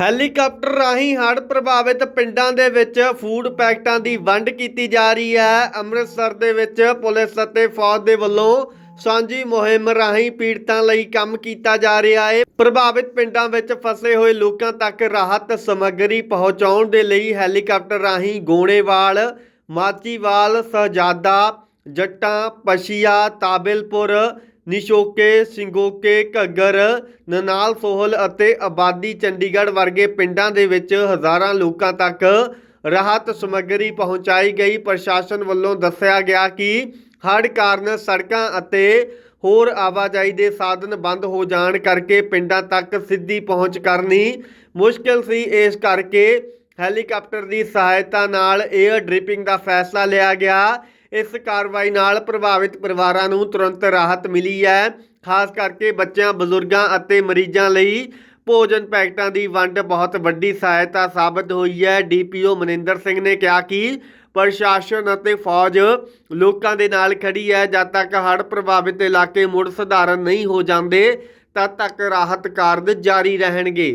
Helicopter ਰਾਹੀਂ ਹੜ੍ਹ ਪ੍ਰਭਾਵਿਤ ਪਿੰਡਾਂ ਦੇ ਵਿੱਚ ਫੂਡ ਪੈਕਟਾਂ ਦੀ ਵੰਡ ਕੀਤੀ ਜਾ ਰਹੀ ਹੈ। ਅੰਮ੍ਰਿਤਸਰ ਦੇ ਵਿੱਚ ਪੁਲਿਸ ਅਤੇ ਫੌਜ ਦੇ ਵੱਲੋਂ ਸਾਂਝੀ ਮੁਹਿੰਮ ਰਾਹੀਂ ਪੀੜਤਾਂ ਲਈ ਕੰਮ ਕੀਤਾ ਜਾ ਰਿਹਾ ਹੈ। ਪ੍ਰਭਾਵਿਤ ਪਿੰਡਾਂ ਵਿੱਚ ਫਸੇ ਹੋਏ ਲੋਕਾਂ ਤੱਕ ਰਾਹਤ ਸਮੱਗਰੀ ਪਹੁੰਚਾਉਣ ਦੇ ਲਈ ਹੈਲੀਕਾਪਟਰ ਰਾਹੀਂ ਗੋਣੇਵਾਲ, ਮਾਚੀਵਾਲ ਸਹਜਾਦਾ ਜੱਟਾਂ, ਪਸ਼ੀਆ, ਤਾਬਿਲਪੁਰ ਨਿਸ਼ੋਕੇ, ਸਿੰਗੋਕੇ, ਘੱਗਰ, ਨਨਾਲ ਸੋਹਲ ਅਤੇ ਆਬਾਦੀ ਚੰਡੀਗੜ੍ਹ ਵਰਗੇ ਪਿੰਡਾਂ ਦੇ ਵਿੱਚ ਹਜ਼ਾਰਾਂ ਲੋਕਾਂ ਤੱਕ ਰਾਹਤ ਸਮੱਗਰੀ ਪਹੁੰਚਾਈ ਗਈ। ਪ੍ਰਸ਼ਾਸਨ ਵੱਲੋਂ ਦੱਸਿਆ ਗਿਆ ਕਿ ਹੜ੍ਹ ਕਾਰਨ ਸੜਕਾਂ ਅਤੇ ਹੋਰ ਆਵਾਜਾਈ ਦੇ ਸਾਧਨ ਬੰਦ ਹੋ ਜਾਣ ਕਰਕੇ ਪਿੰਡਾਂ ਤੱਕ ਸਿੱਧੀ ਪਹੁੰਚ ਕਰਨੀ ਮੁਸ਼ਕਲ ਸੀ। ਇਸ ਕਰਕੇ ਹੈਲੀਕਾਪਟਰ ਦੀ ਸਹਾਇਤਾ ਨਾਲ 에ਅਰ ਡ੍ਰਿਪਿੰਗ ਦਾ ਫੈਸਲਾ ਲਿਆ ਗਿਆ। ਇਸ ਕਾਰਵਾਈ ਨਾਲ ਪ੍ਰਭਾਵਿਤ ਪਰਿਵਾਰਾਂ ਨੂੰ ਤੁਰੰਤ ਰਾਹਤ ਮਿਲੀ ਹੈ। ਖਾਸ ਕਰਕੇ ਬੱਚਿਆਂ, ਬਜ਼ੁਰਗਾਂ ਅਤੇ ਮਰੀਜ਼ਾਂ ਲਈ ਭੋਜਨ ਪੈਕਟਾਂ ਦੀ ਵੰਡ ਬਹੁਤ ਵੱਡੀ ਸਹਾਇਤਾ ਸਾਬਤ ਹੋਈ ਹੈ। ਡੀਪੀਓ ਮਨਿੰਦਰ ਸਿੰਘ ਨੇ ਕਿਹਾ ਕਿ ਪ੍ਰਸ਼ਾਸਨ ਅਤੇ ਫੌਜ ਲੋਕਾਂ ਦੇ ਨਾਲ ਖੜੀ ਹੈ। ਜਦ ਤੱਕ ਹੜ੍ਹ ਪ੍ਰਭਾਵਿਤ ਇਲਾਕੇ ਮੁੜ ਸਧਾਰਨ ਨਹੀਂ ਹੋ ਜਾਂਦੇ, ਤਦ ਤੱਕ ਰਾਹਤ ਕਾਰਜ ਜਾਰੀ ਰਹਿਣਗੇ।